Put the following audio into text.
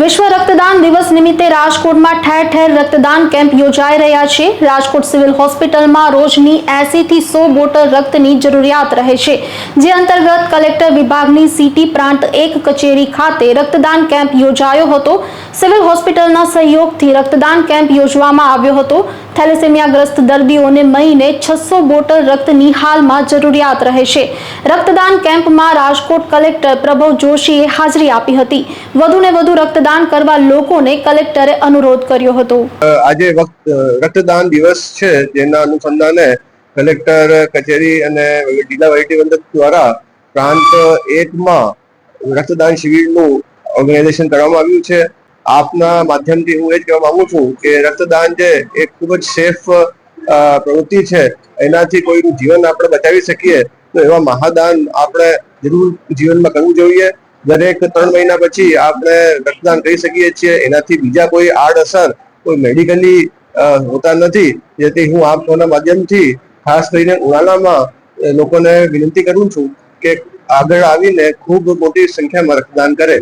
વિશ્વ રક્તદાન દિવસ નિમિત્તે રાજકોટમાં ઠેર ઠેર રક્તદાન કેમ્પ યોજાઈ રહ્યા છે. રાજકોટ સિવિલ હોસ્પિટલમાં રોજની 80 થી સો બોટલ રક્તની જરૂરિયાત રહે છે. જે અંતર્ગત કલેક્ટર વિભાગની સિટી પ્રાંત એક કચેરી ખાતે રક્તદાન કેમ્પ યોજાયો હતો. સિવિલ હોસ્પિટલના સહયોગથી રક્તદાન કેમ્પ યોજવામાં આવ્યો હતો. થેલેસેમિયાગ્રસ્ત દર્દીઓને મહિને છસો બોટલ રક્તની હાલમાં જરૂરિયાત રહે છે. રક્તદાન કેમ્પમાં રાજકોટ કલેક્ટર પ્રભવ જોશીએ હાજરી આપી હતી. વધુને વધુ રક્તદાન કરવા લોકોને કલેક્ટરે અનુરોધ કર્યો હતો. આજે રક્તદાન દિવસ છે, જેના અનુસંધાને કલેક્ટર, કચેરી અને જિલ્લા વહીવટી દ્વારા પ્રાંત એકમાં રક્તદાન શિબિરનું ઓર્ગેનાઇઝેશન કરવામાં આવ્યું છે. આપના માધ્યમથી હું એ જ કહેવા માંગુ છું કે રક્તદાન છે એ ખૂબ જ સેફ પ્રવૃત્તિ છે, એનાથી કોઈનું જીવન આપણે બચાવી શકીએ તો એવા મહાદાન આપણે જરૂર જીવનમાં કરવું જોઈએ. દરેક ત્રણ મહિના પછી આપણે રક્તદાન કરી શકીએ છીએ. એનાથી બીજા કોઈ આડઅસર કોઈ મેડિકલી હોતા નથી. જેથી હું આપ સૌના માધ્યમથી ખાસ કરીને ઉનાળામાં લોકોને વિનંતી કરું છું કે આગળ આવીને ખૂબ મોટી સંખ્યામાં રક્તદાન કરે.